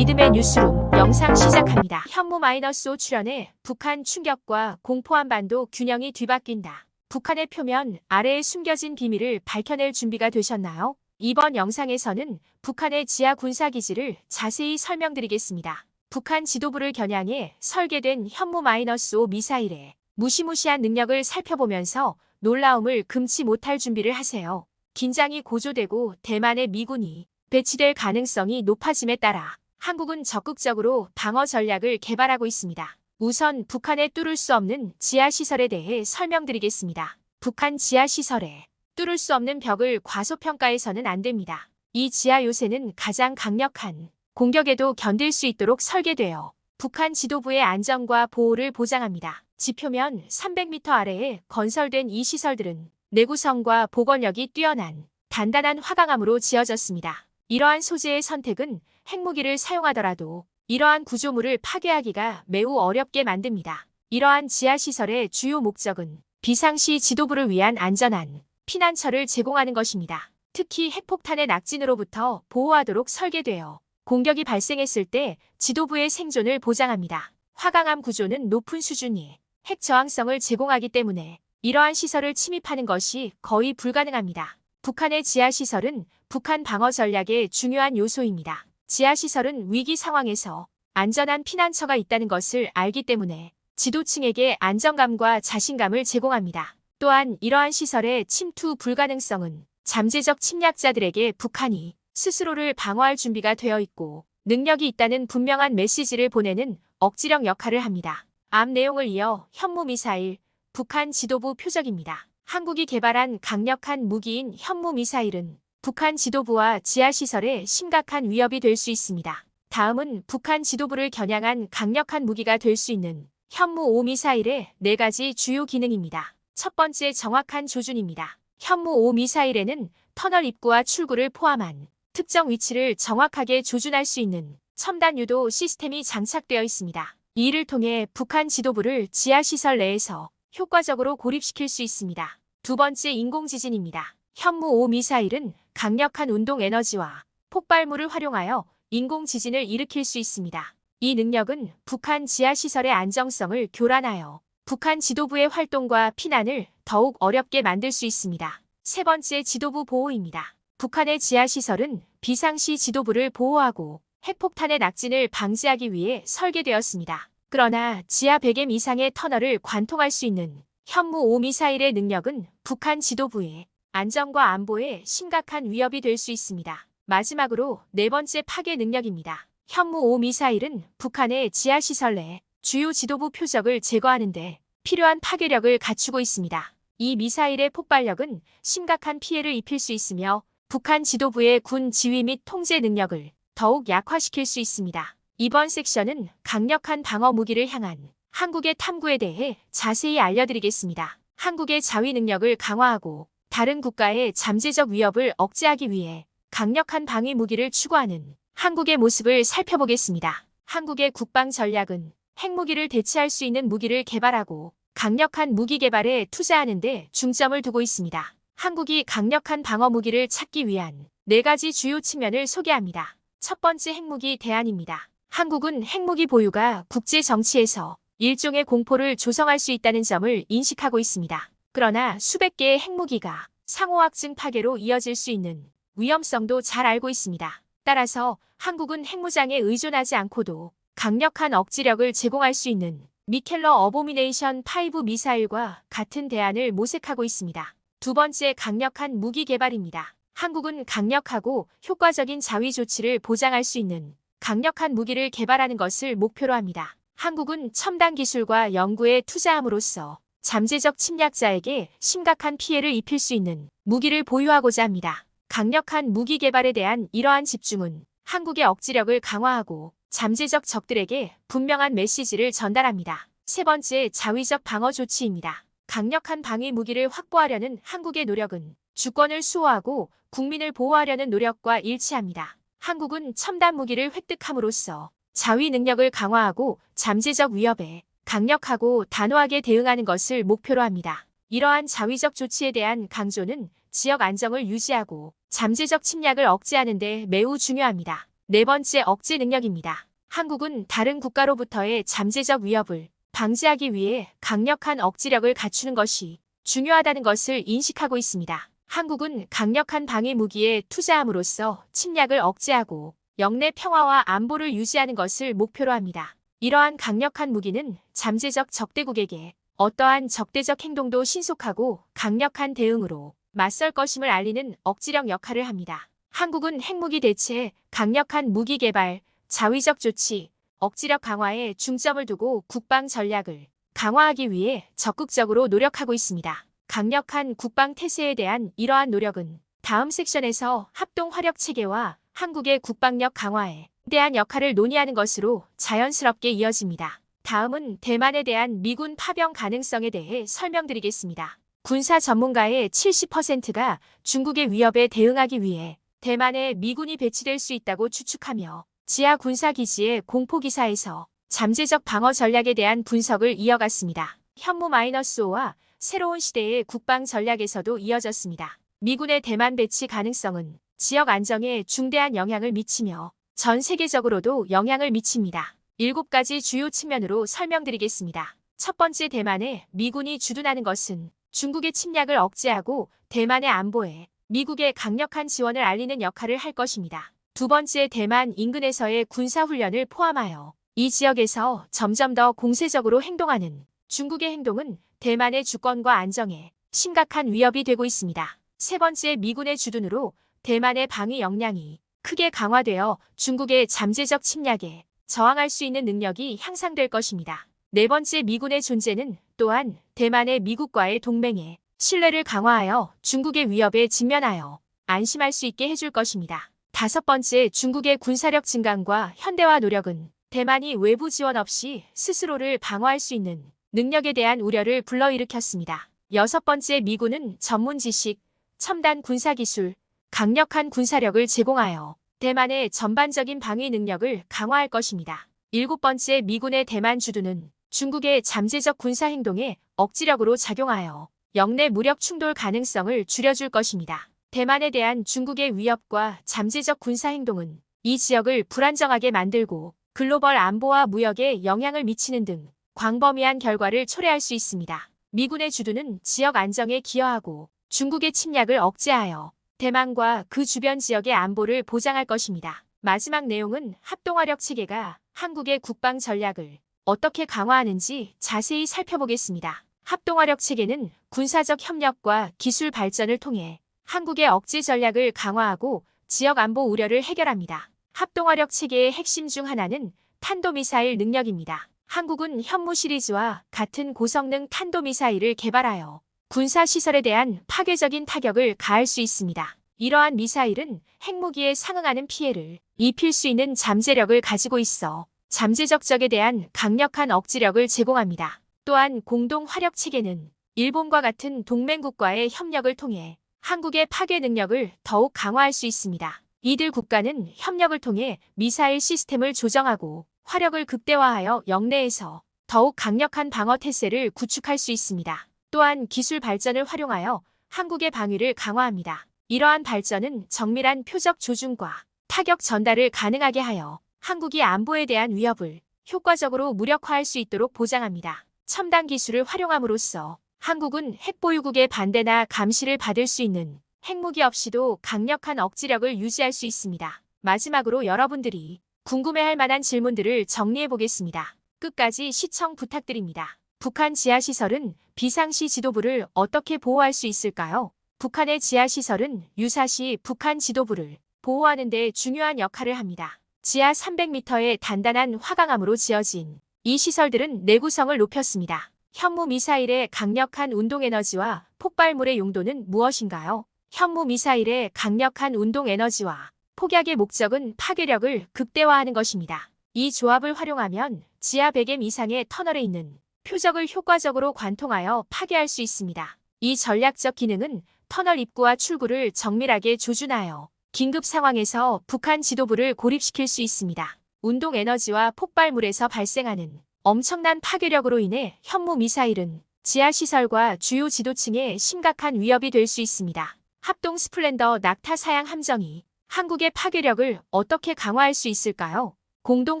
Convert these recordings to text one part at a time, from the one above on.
믿음의 뉴스룸 영상 시작합니다. 현무 마이너스 5 출연해 북한 충격과 공포 한반도 균형이 뒤바뀐다. 북한의 표면 아래에 숨겨진 비밀을 밝혀낼 준비가 되셨나요? 이번 영상에서는 북한의 지하 군사기지를 자세히 설명드리겠습니다. 북한 지도부를 겨냥해 설계된 현무 마이너스 5 미사일의 무시무시한 능력을 살펴보면서 놀라움을 금치 못할 준비를 하세요. 긴장이 고조되고 대만의 미군이 배치될 가능성이 높아짐에 따라 한국은 적극적으로 방어 전략을 개발하고 있습니다. 우선 북한에 뚫을 수 없는 지하시설에 대해 설명드리겠습니다. 북한 지하시설에 뚫을 수 없는 벽을 과소평가해서는 안 됩니다. 이 지하 요새는 가장 강력한 공격에도 견딜 수 있도록 설계되어 북한 지도부의 안전과 보호를 보장합니다. 지표면 300m 아래에 건설된 이 시설들은 내구성과 복원력이 뛰어난 단단한 화강암으로 지어졌습니다. 이러한 소재의 선택은 핵무기를 사용하더라도 이러한 구조물을 파괴하기가 매우 어렵게 만듭니다. 이러한 지하시설의 주요 목적은 비상시 지도부를 위한 안전한 피난처를 제공하는 것입니다. 특히 핵폭탄의 낙진으로부터 보호하도록 설계되어 공격이 발생했을 때 지도부의 생존을 보장합니다. 화강암 구조는 높은 수준의 핵 저항성을 제공하기 때문에 이러한 시설을 침입하는 것이 거의 불가능합니다. 북한의 지하시설은 북한 방어 전략의 중요한 요소입니다. 지하시설은 위기 상황에서 안전한 피난처가 있다는 것을 알기 때문에 지도층에게 안정감과 자신감을 제공합니다. 또한 이러한 시설의 침투 불가능성은 잠재적 침략자들에게 북한이 스스로를 방어할 준비가 되어 있고 능력이 있다는 분명한 메시지를 보내는 억지력 역할을 합니다. 앞 내용을 이어 현무 미사일, 북한 지도부 표적입니다. 한국이 개발한 강력한 무기인 현무 미사일은 북한 지도부와 지하시설에 심각한 위협이 될 수 있습니다. 다음은 북한 지도부를 겨냥한 강력한 무기가 될 수 있는 현무 5 미사일의 네 가지 주요 기능입니다. 첫 번째 정확한 조준입니다. 현무 5 미사일에는 터널 입구와 출구를 포함한 특정 위치를 정확하게 조준할 수 있는 첨단 유도 시스템이 장착되어 있습니다. 이를 통해 북한 지도부를 지하시설 내에서 효과적으로 고립시킬 수 있습니다. 두 번째 인공지진입니다. 현무 5 미사일은 강력한 운동 에너지와 폭발물을 활용하여 인공 지진을 일으킬 수 있습니다. 이 능력은 북한 지하시설의 안정성을 교란하여 북한 지도부의 활동과 피난을 더욱 어렵게 만들 수 있습니다. 세 번째 지도부 보호입니다. 북한의 지하시설은 비상시 지도부를 보호하고 핵폭탄의 낙진을 방지하기 위해 설계되었습니다. 그러나 지하 100m 이상의 터널을 관통할 수 있는 현무 5 미사일의 능력은 북한 지도부의 안전과 안보에 심각한 위협이 될 수 있습니다. 마지막으로 네 번째 파괴 능력입니다. 현무 5 미사일은 북한의 지하시설 내 주요 지도부 표적을 제거하는데 필요한 파괴력을 갖추고 있습니다. 이 미사일의 폭발력은 심각한 피해를 입힐 수 있으며 북한 지도부의 군 지휘 및 통제 능력을 더욱 약화시킬 수 있습니다. 이번 섹션은 강력한 방어 무기를 향한 한국의 탐구에 대해 자세히 알려드리겠습니다. 한국의 자위 능력을 강화하고 다른 국가의 잠재적 위협을 억제하기 위해 강력한 방위 무기를 추구하는 한국의 모습을 살펴보겠습니다. 한국의 국방 전략은 핵무기를 대체할 수 있는 무기를 개발하고 강력한 무기 개발에 투자하는 데 중점을 두고 있습니다. 한국이 강력한 방어 무기를 찾기 위한 네 가지 주요 측면을 소개합니다. 첫 번째 핵무기 대안입니다. 한국은 핵무기 보유가 국제 정치에서 일종의 공포를 조성할 수 있다는 점을 인식하고 있습니다. 그러나 수백 개의 핵무기가 상호확증 파괴로 이어질 수 있는 위험성도 잘 알고 있습니다. 따라서 한국은 핵무장에 의존하지 않고도 강력한 억지력을 제공할 수 있는 미켈러 어보미네이션 5 미사일과 같은 대안을 모색하고 있습니다. 두 번째 강력한 무기 개발입니다. 한국은 강력하고 효과적인 자위 조치를 보장할 수 있는 강력한 무기를 개발하는 것을 목표로 합니다. 한국은 첨단 기술과 연구에 투자함으로써 잠재적 침략자에게 심각한 피해를 입힐 수 있는 무기를 보유하고자 합니다. 강력한 무기 개발에 대한 이러한 집중은 한국의 억지력을 강화하고 잠재적 적들에게 분명한 메시지를 전달합니다. 세 번째 자위적 방어 조치입니다. 강력한 방위 무기를 확보하려는 한국의 노력은 주권을 수호하고 국민을 보호하려는 노력과 일치합니다. 한국은 첨단 무기를 획득함으로써 자위 능력을 강화하고 잠재적 위협에 강력하고 단호하게 대응하는 것을 목표로 합니다. 이러한 자위적 조치에 대한 강조는 지역 안정을 유지하고 잠재적 침략을 억제하는 데 매우 중요합니다. 네 번째 억제 능력입니다. 한국은 다른 국가로부터의 잠재적 위협을 방지하기 위해 강력한 억지력을 갖추는 것이 중요하다는 것을 인식하고 있습니다. 한국은 강력한 방위 무기에 투자함으로써 침략을 억제하고 영내 평화와 안보를 유지하는 것을 목표로 합니다. 이러한 강력한 무기는 잠재적 적대국에게 어떠한 적대적 행동도 신속하고 강력한 대응으로 맞설 것임을 알리는 억지력 역할을 합니다. 한국은 핵무기 대체, 강력한 무기 개발, 자위적 조치, 억지력 강화에 중점을 두고 국방 전략을 강화하기 위해 적극적으로 노력하고 있습니다. 강력한 국방 태세에 대한 이러한 노력은 다음 섹션에서 합동 화력 체계와 한국의 국방력 강화에 대한 역할을 논의하는 것으로 자연스럽게 이어집니다. 다음은 대만에 대한 미군 파병 가능성에 대해 설명드리겠습니다. 군사 전문가의 70%가 중국의 위협에 대응하기 위해 대만에 미군이 배치될 수 있다고 추측하며 지하 군사 기지의 공포 기사에서 잠재적 방어 전략에 대한 분석을 이어갔습니다. 현무 마이너스 5와 새로운 시대의 국방 전략에서도 이어졌습니다. 미군의 대만 배치 가능성은 지역 안정에 중대한 영향을 미치며 전 세계적으로도 영향을 미칩니다. 일곱 가지 주요 측면으로 설명드리겠습니다. 첫 번째 대만에 미군이 주둔하는 것은 중국의 침략을 억제하고 대만의 안보에 미국의 강력한 지원을 알리는 역할을 할 것입니다. 두 번째 대만 인근에서의 군사훈련을 포함하여 이 지역에서 점점 더 공세적으로 행동하는 중국의 행동은 대만의 주권과 안정에 심각한 위협이 되고 있습니다. 세 번째 미군의 주둔으로 대만의 방위 역량이 크게 강화되어 중국의 잠재적 침략에 저항할 수 있는 능력이 향상될 것입니다. 네 번째 미군의 존재는 또한 대만의 미국과의 동맹에 신뢰를 강화하여 중국의 위협에 직면하여 안심할 수 있게 해줄 것입니다. 다섯 번째 중국의 군사력 증강과 현대화 노력은 대만이 외부 지원 없이 스스로를 방어할 수 있는 능력에 대한 우려를 불러일으켰습니다. 여섯 번째 미군은 전문 지식, 첨단 군사기술, 강력한 군사력을 제공하여 대만의 전반적인 방위 능력을 강화할 것입니다. 일곱 번째 미군의 대만 주둔은 중국의 잠재적 군사 행동에 억지력으로 작용하여 영내 무력 충돌 가능성을 줄여줄 것입니다. 대만에 대한 중국의 위협과 잠재적 군사 행동은 이 지역을 불안정하게 만들고 글로벌 안보와 무역에 영향을 미치는 등 광범위한 결과를 초래할 수 있습니다. 미군의 주둔은 지역 안정에 기여하고 중국의 침략을 억제하여 대만과 그 주변 지역의 안보를 보장할 것입니다. 마지막 내용은 합동화력 체계가 한국의 국방 전략을 어떻게 강화하는지 자세히 살펴보겠습니다. 합동화력 체계는 군사적 협력과 기술 발전을 통해 한국의 억제 전략을 강화하고 지역 안보 우려를 해결합니다. 합동화력 체계의 핵심 중 하나는 탄도미사일 능력입니다. 한국은 현무 시리즈와 같은 고성능 탄도미사일을 개발하여 군사시설에 대한 파괴적인 타격을 가할 수 있습니다. 이러한 미사일은 핵무기에 상응하는 피해를 입힐 수 있는 잠재력을 가지고 있어 잠재적 적에 대한 강력한 억지력을 제공합니다. 또한 공동 화력 체계는 일본과 같은 동맹국과의 협력을 통해 한국의 파괴 능력을 더욱 강화할 수 있습니다. 이들 국가는 협력을 통해 미사일 시스템을 조정하고 화력을 극대화하여 영내에서 더욱 강력한 방어 태세를 구축할 수 있습니다. 또한 기술 발전을 활용하여 한국의 방위를 강화합니다. 이러한 발전은 정밀한 표적 조준과 타격 전달을 가능하게 하여 한국이 안보에 대한 위협을 효과적으로 무력화할 수 있도록 보장합니다. 첨단 기술을 활용함으로써 한국은 핵보유국의 반대나 감시를 받을 수 있는 핵무기 없이도 강력한 억지력을 유지할 수 있습니다. 마지막으로 여러분들이 궁금해할 만한 질문들을 정리해 보겠습니다. 끝까지 시청 부탁드립니다. 북한 지하시설은 비상시 지도부를 어떻게 보호할 수 있을까요? 북한의 지하시설은 유사시 북한 지도부를 보호하는 데 중요한 역할을 합니다. 지하 300m의 단단한 화강암으로 지어진 이 시설들은 내구성을 높였습니다. 현무 미사일의 강력한 운동 에너지와 폭발물의 용도는 무엇인가요? 현무 미사일의 강력한 운동 에너지와 폭약의 목적은 파괴력을 극대화하는 것입니다. 이 조합을 활용하면 지하 100m 이상의 터널에 있는 표적을 효과적으로 관통하여 파괴할 수 있습니다. 이 전략적 기능은 터널 입구와 출구를 정밀하게 조준하여 긴급 상황에서 북한 지도부를 고립시킬 수 있습니다. 운동 에너지와 폭발물에서 발생하는 엄청난 파괴력으로 인해 현무 미사일은 지하시설과 주요 지도층에 심각한 위협이 될 수 있습니다. 합동 스플렌더 낙타 사양 함정이 한국의 파괴력을 어떻게 강화할 수 있을까요? 공동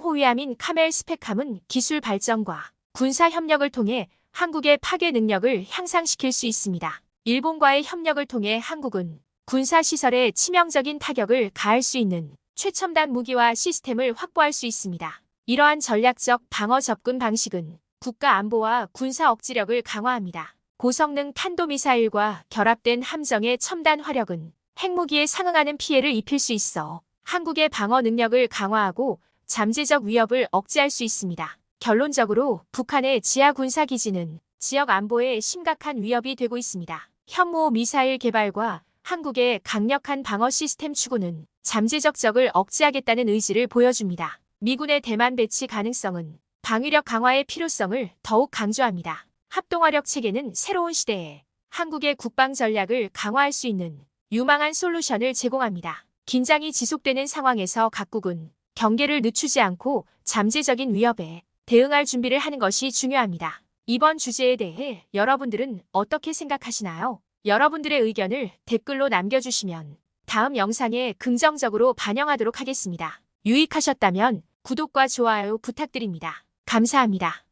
호위함인 카멜 스펙함은 기술 발전과 군사 협력을 통해 한국의 파괴 능력을 향상시킬 수 있습니다. 일본과의 협력을 통해 한국은 군사 시설에 치명적인 타격을 가할 수 있는 최첨단 무기와 시스템을 확보할 수 있습니다. 이러한 전략적 방어 접근 방식은 국가 안보와 군사 억지력을 강화합니다. 고성능 탄도미사일과 결합된 함정의 첨단 화력은 핵무기에 상응하는 피해를 입힐 수 있어 한국의 방어 능력을 강화하고 잠재적 위협을 억제할 수 있습니다. 결론적으로 북한의 지하 군사 기지는 지역 안보에 심각한 위협이 되고 있습니다. 현무 미사일 개발과 한국의 강력한 방어 시스템 추구는 잠재적 적을 억제하겠다는 의지를 보여줍니다. 미군의 대만 배치 가능성은 방위력 강화의 필요성을 더욱 강조합니다. 합동화력 체계는 새로운 시대에 한국의 국방 전략을 강화할 수 있는 유망한 솔루션을 제공합니다. 긴장이 지속되는 상황에서 각국은 경계를 늦추지 않고 잠재적인 위협에 대응할 준비를 하는 것이 중요합니다. 이번 주제에 대해 여러분들은 어떻게 생각하시나요? 여러분들의 의견을 댓글로 남겨주시면 다음 영상에 긍정적으로 반영하도록 하겠습니다. 유익하셨다면 구독과 좋아요 부탁드립니다. 감사합니다.